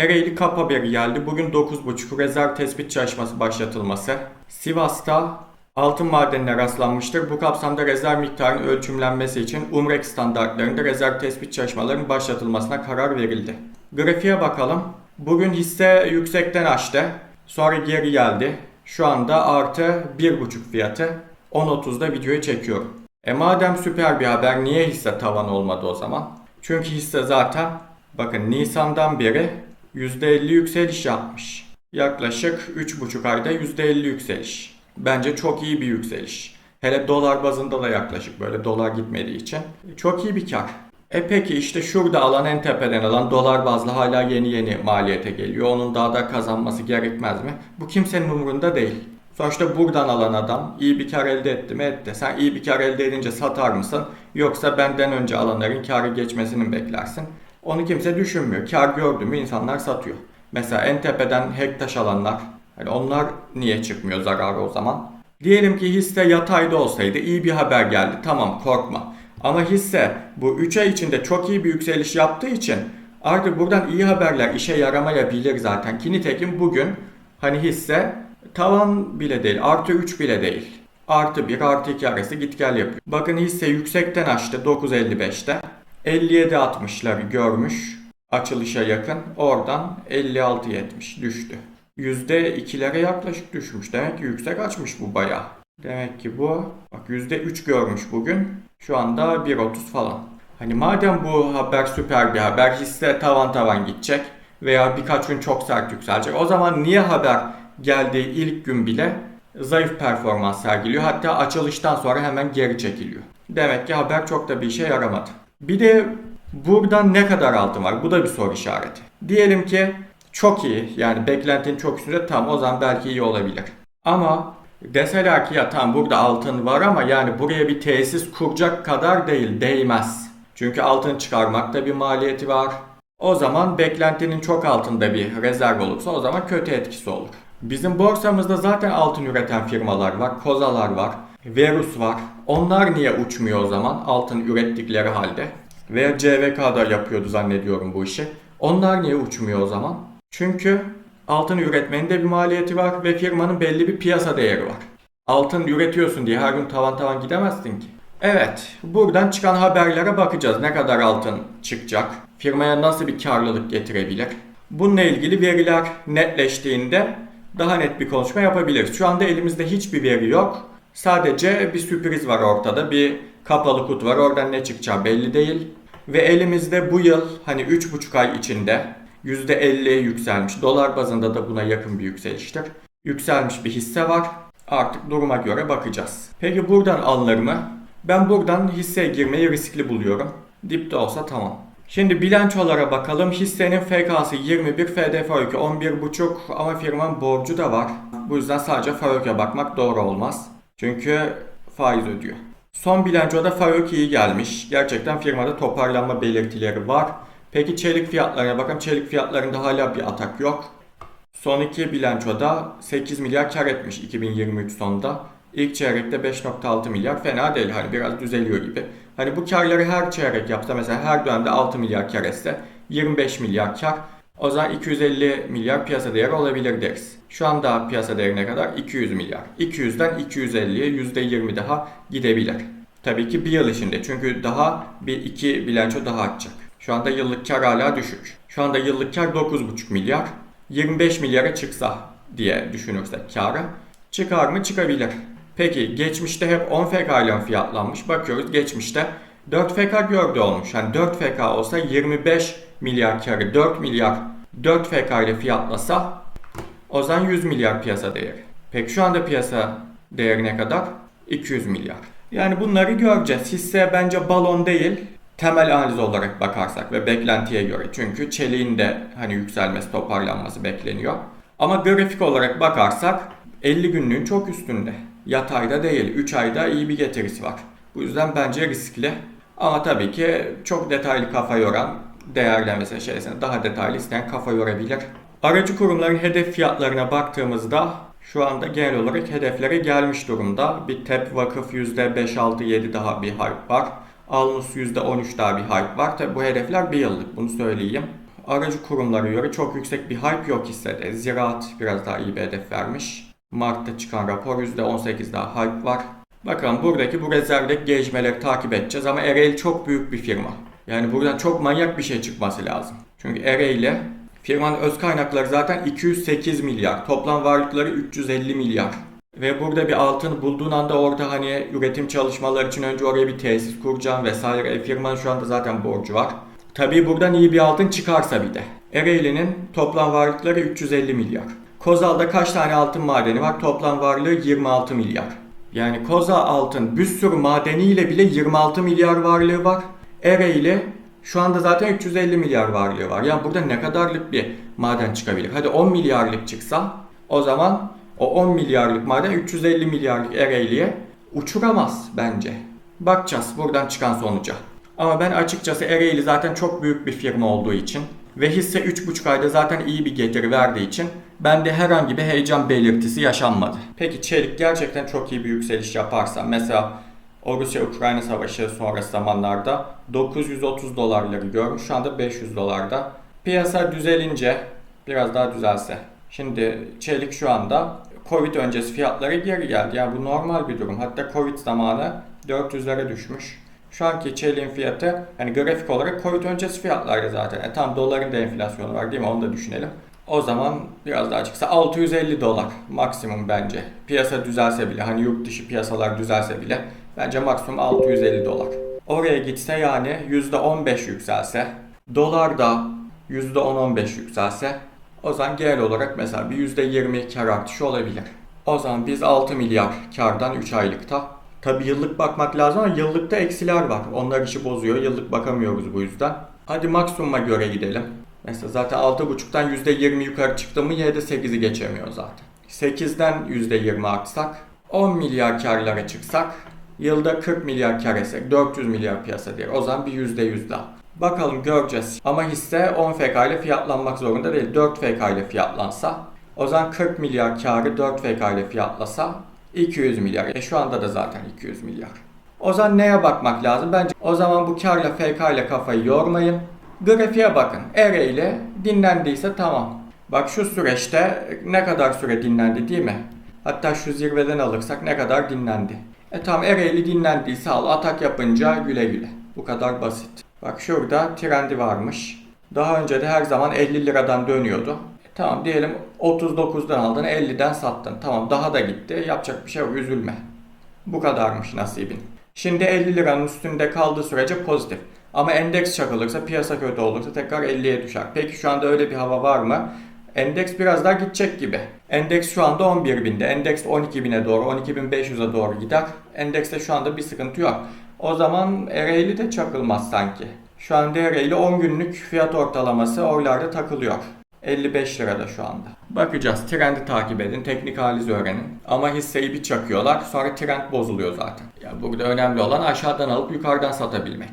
Ereğli Kap haberi geldi. Bugün 9.30 rezerv tespit çalışması başlatılması. Sivas'ta altın madenine rastlanmıştır. Bu kapsamda rezerv miktarının ölçümlenmesi için UMREK standartlarında rezerv tespit çalışmalarının başlatılmasına karar verildi. Grafiğe bakalım. Bugün hisse yüksekten açtı. Sonra geri geldi. Şu anda artı 1.5 fiyatı. 10.30'da videoyu çekiyorum. E madem süper bir haber niye hisse tavan olmadı o zaman? Çünkü hisse zaten bakın Nisan'dan beri %50 yükseliş yapmış. Yaklaşık 3,5 ayda %50 yükseliş. Bence çok iyi bir yükseliş. Hele dolar bazında da yaklaşık böyle dolar gitmediği için. Çok iyi bir kar. E peki işte şurada alan en tepeden alan dolar bazlı hala yeni yeni maliyete geliyor. Onun daha da kazanması gerekmez mi? Bu kimsenin umurunda değil. Sonuçta buradan alan adam iyi bir kar elde etti mi etti. Sen iyi bir kar elde edince satar mısın? Yoksa benden önce alanların karı geçmesini beklersin? Onu kimse düşünmüyor. Kar gördü mü insanlar satıyor. Mesela en tepeden hektaş alanlar. Hani onlar niye çıkmıyor zararı o zaman? Diyelim ki hisse yatayda olsaydı iyi bir haber geldi. Tamam korkma. Ama hisse bu 3 ay içinde çok iyi bir yükseliş yaptığı için artık buradan iyi haberler işe yaramayabilir zaten. Ki nitekim bugün hani hisse tavan bile değil artı 3 bile değil. Artı 1 artı 2 arası git gel yapıyor. Bakın hisse yüksekten açtı 9.55'te. 57.60'ları görmüş açılışa yakın. Oradan 56.70 düştü. %2'lere yaklaşık düşmüş. Demek ki yüksek açmış bu bayağı. Demek ki bu bak %3 görmüş bugün. Şu anda 1.30 falan. Hani madem bu haber süper bir haber hisse tavan tavan gidecek veya birkaç gün çok sert yükselecek. O zaman niye haber geldiği ilk gün bile zayıf performans sergiliyor. Hatta açılıştan sonra hemen geri çekiliyor. Demek ki haber çok da bir işe yaramadı. Bir de buradan ne kadar altın var? Bu da bir soru işareti. Diyelim ki çok iyi yani beklentinin çok üstünde tam o zaman belki iyi olabilir. Ama deseler ki ya tam burada altın var ama yani buraya bir tesis kuracak kadar değil değmez. Çünkü altın çıkarmakta bir maliyeti var. O zaman beklentinin çok altında bir rezerv olursa o zaman kötü etkisi olur. Bizim borsamızda zaten altın üreten firmalar var, kozalar var, Verus var. Onlar niye uçmuyor o zaman altın ürettikleri halde? Veya CVK da yapıyordu zannediyorum bu işi. Onlar niye uçmuyor o zaman? Çünkü altın üretmenin de bir maliyeti var ve firmanın belli bir piyasa değeri var. Altın üretiyorsun diye her gün tavan tavan gidemezsin ki. Evet, buradan çıkan haberlere bakacağız. Ne kadar altın çıkacak? Firmaya nasıl bir karlılık getirebilir? Bununla ilgili veriler netleştiğinde daha net bir konuşma yapabiliriz. Şu anda elimizde hiçbir veri yok. Sadece bir sürpriz var ortada. Bir kapalı kutu var. Oradan ne çıkacağı belli değil. Ve elimizde bu yıl hani 3,5 ay içinde %50 yükselmiş. Dolar bazında da buna yakın bir yükseliştir. Yükselmiş bir hisse var. Artık duruma göre bakacağız. Peki buradan alınır mı? Ben buradan hisseye girmeyi riskli buluyorum. Dipte olsa tamam. Şimdi bilançolara bakalım. Hissenin FK'sı 21, FDF 11,5 ama firmanın borcu da var. Bu yüzden sadece FAVÖK'e bakmak doğru olmaz. Çünkü faiz ödüyor. Son bilançoda FAVÖK iyi gelmiş. Gerçekten firmada toparlanma belirtileri var. Peki çelik fiyatlarına bakın. Çelik fiyatlarında hala bir atak yok. Son iki bilançoda 8 milyar kar etmiş 2023 sonunda. İlk çeyrekte 5.6 milyar fena değil hani biraz düzeliyor gibi. Hani bu karları her çeyrek yapsa mesela her dönemde 6 milyar kar etse 25 milyar kar. O zaman 250 milyar piyasa değeri olabilir deriz. Şu anda piyasa değeri ne kadar? 200 milyar. 200'den 250'ye %20 daha gidebilir. Tabii ki bir yıl içinde çünkü daha bir iki bilanço daha atacak. Şu anda yıllık kar hala düşük. Şu anda yıllık kar 9,5 milyar. 25 milyara çıksa diye düşünürsek karı çıkar mı çıkabilir. Peki geçmişte hep 10 FK ile fiyatlanmış? Bakıyoruz geçmişte 4 FK gördü olmuş. Yani 4 FK olsa 25 milyar karı 4 milyar 4 FK ile fiyatlasa o zaman 100 milyar piyasa değeri. Peki şu anda piyasa değeri ne kadar? 200 milyar. Yani bunları göreceğiz. Hisse bence balon değil temel analiz olarak bakarsak ve beklentiye göre. Çünkü çeliğin de hani yükselmesi, toparlanması bekleniyor. Ama grafik olarak bakarsak 50 günlüğün çok üstünde. Yatayda değil, 3 ayda iyi bir getirisi var. Bu yüzden bence riskli. Ama tabii ki çok detaylı kafa yoran değerlemesi şeysine daha detaylı isteyen kafa yorabilir. Aracı kurumların hedef fiyatlarına baktığımızda şu anda genel olarak hedeflere gelmiş durumda. Bir TEP vakıf %5-6-7 daha bir hype var. Alnus %13 daha bir hype var. Tabi bu hedefler bir yıllık bunu söyleyeyim. Aracı kurumlara göre çok yüksek bir hype yok hissede. Ziraat biraz daha iyi bir hedef vermiş. Mart'ta çıkan rapor %18 daha hype var. Bakalım buradaki bu rezervdeki gelişmeleri takip edeceğiz ama Ereğli çok büyük bir firma. Yani buradan çok manyak bir şey çıkması lazım. Çünkü Ereğli firmanın öz kaynakları zaten 208 milyar. Toplam varlıkları 350 milyar. Ve burada bir altın bulduğun anda orada hani üretim çalışmaları için önce oraya bir tesis kuracağım vesaire. E, firmanın şu anda zaten borcu var. Tabii buradan iyi bir altın çıkarsa bir de. Ereğli'nin toplam varlıkları 350 milyar. Kozal'da kaç tane altın madeni var? Toplam varlığı 26 milyar. Yani Koza altın bir sürü madeniyle bile 26 milyar varlığı var. Ereğli şu anda zaten 350 milyar varlığı var. Yani burada ne kadarlık bir maden çıkabilir? Hadi 10 milyarlık çıksa o zaman o 10 milyarlık maden 350 milyarlık Ereğli'ye uçuramaz bence. Bakacağız buradan çıkan sonuca. Ama ben açıkçası Ereğli zaten çok büyük bir firma olduğu için ve hisse 3,5 ayda zaten iyi bir getiri verdiği için bende herhangi bir heyecan belirtisi yaşanmadı. Peki çelik gerçekten çok iyi bir yükseliş yaparsa mesela o Rusya-Ukrayna savaşı sonrası zamanlarda 930 dolarları görmüş. Şu anda 500 dolarda. Piyasa düzelince biraz daha düzelse. Şimdi çelik şu anda Covid öncesi fiyatları geri geldi. Yani bu normal bir durum. Hatta Covid zamanı 400'lere düşmüş. Şu anki çeliğin fiyatı hani grafik olarak Covid öncesi fiyatlardı zaten. E tam doların da enflasyonu var değil mi? Onu da düşünelim. O zaman biraz daha çıksa 650 dolar maksimum bence. Piyasa düzelse bile hani yurt dışı piyasalar düzelse bile bence maksimum 650 dolar. Oraya gitse yani %15 yükselse, dolar da %10-15 yükselse o zaman genel olarak mesela bir %20 kar artışı olabilir. O zaman biz 6 milyar kardan 3 aylıkta. Tabi yıllık bakmak lazım ama yıllıkta eksiler var. Onlar işi bozuyor. Yıllık bakamıyoruz bu yüzden. Hadi maksimuma göre gidelim. Mesela zaten 6.5'tan %20 yukarı çıktı mı yine de 8'i geçemiyor zaten. 8'den %20 artsak 10 milyar karlara çıksak yılda 40 milyar kar etsek 400 milyar piyasa değeri. O zaman bir %100 daha. Bakalım göreceğiz. Ama hisse 10 FK ile fiyatlanmak zorunda değil. 4 FK ile fiyatlansa o zaman 40 milyar karı 4 FK ile fiyatlasa 200 milyar. E şu anda da zaten 200 milyar. O zaman neye bakmak lazım? Bence o zaman bu karla FK ile kafayı yormayın. Grafiğe bakın. Ere ile dinlendiyse tamam. Bak şu süreçte ne kadar süre dinlendi değil mi? Hatta şu zirveden alırsak ne kadar dinlendi. E tamam Ereğli dinlendiyse al atak yapınca güle güle. Bu kadar basit. Bak şurada trendi varmış. Daha önce de her zaman 50 liradan dönüyordu. E tamam diyelim 39'dan aldın 50'den sattın. Tamam daha da gitti. Yapacak bir şey yok üzülme. Bu kadarmış nasibin. Şimdi 50 liranın üstünde kaldığı sürece pozitif. Ama endeks çakılırsa, piyasa kötü olursa tekrar 50'ye düşer. Peki şu anda öyle bir hava var mı? Endeks biraz daha gidecek gibi. Endeks şu anda 11.000'de. Endeks 12.000'e doğru, 12.500'e doğru gider. Endekste şu anda bir sıkıntı yok. O zaman Ereğli de çakılmaz sanki. Şu anda Ereğli 10 günlük fiyat ortalaması oylarda takılıyor. 55 lirada şu anda. Bakacağız. Trendi takip edin. Teknik analiz öğrenin. Ama hisseyi bir çakıyorlar. Sonra trend bozuluyor zaten. Ya burada önemli olan aşağıdan alıp yukarıdan satabilmek.